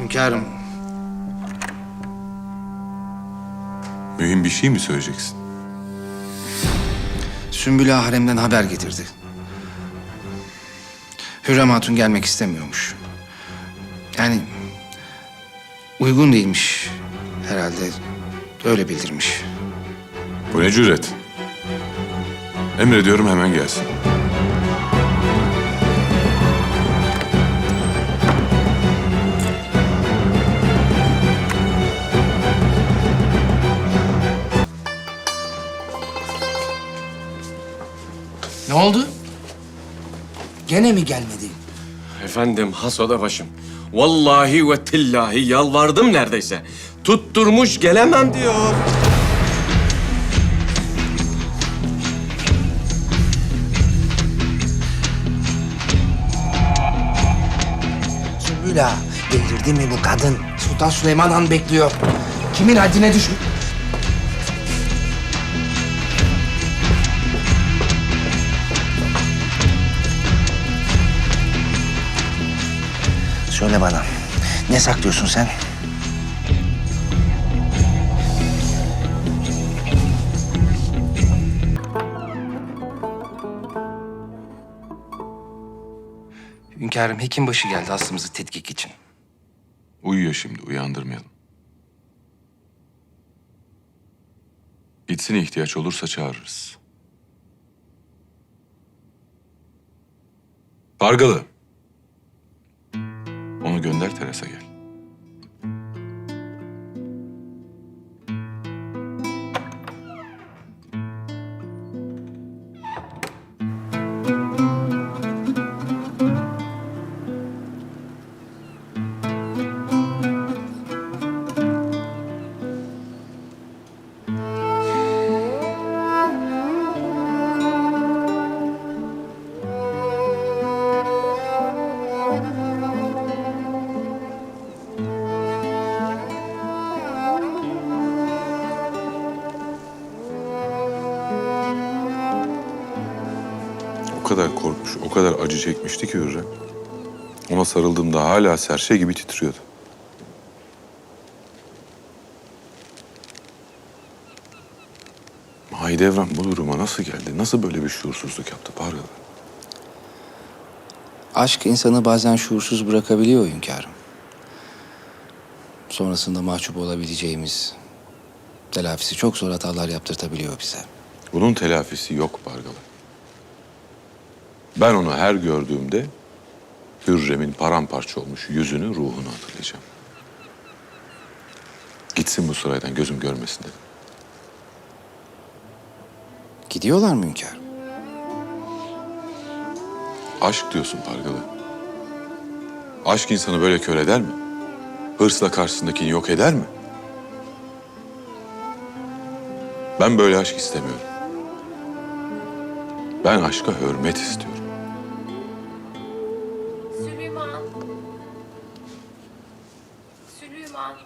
Hünkârım, Mühim bir şey mi söyleyeceksin? Sümbül Ağa haremden haber getirdi. Hürrem Hatun gelmek istemiyormuş. Yani uygun değilmiş herhalde. Öyle bildirmiş. Bu ne cüret? Emrediyorum hemen gelsin. Ne oldu? Gene mi gelmedi? Efendim hasoda başım. Vallahi ve tillahi yalvardım neredeyse. Tutturmuş gelemem diyor. Sümbül Ağa, delirdi mi bu kadın? Sultan Süleyman Han bekliyor. Kimin haddine düşmüş? Söyle bana, ne saklıyorsun sen? Hünkârım, hekimbaşı geldi aslımızı tetkik için. Uyuyor şimdi, uyandırmayalım. Gitsin ihtiyaç olursa çağırırız. Pargalı. Onu gönder terasa gel. Kadar korkmuş, o kadar acı çekmişti ki Hürrem. Ona sarıldığımda hala serçe gibi titriyordu. Mahidevran bu duruma nasıl geldi? Nasıl böyle bir şuursuzluk yaptı Pargalı? Aşk insanı bazen şuursuz bırakabiliyor hünkârım. Sonrasında mahcup olabileceğimiz, telafisi çok zor hatalar yaptırtabiliyor bize. Bunun telafisi yok Pargalı. Ben onu her gördüğümde Hürrem'in paramparça olmuş yüzünü, ruhunu hatırlayacağım. Gitsin bu saraydan gözüm görmesin dedim. Gidiyorlar mı hünkârım? Aşk diyorsun Pargalı. Aşk insanı böyle kör eder mi? Hırsla karşısındakini yok eder mi? Ben böyle aşk istemiyorum. Ben aşka hürmet istiyorum. Süleyman.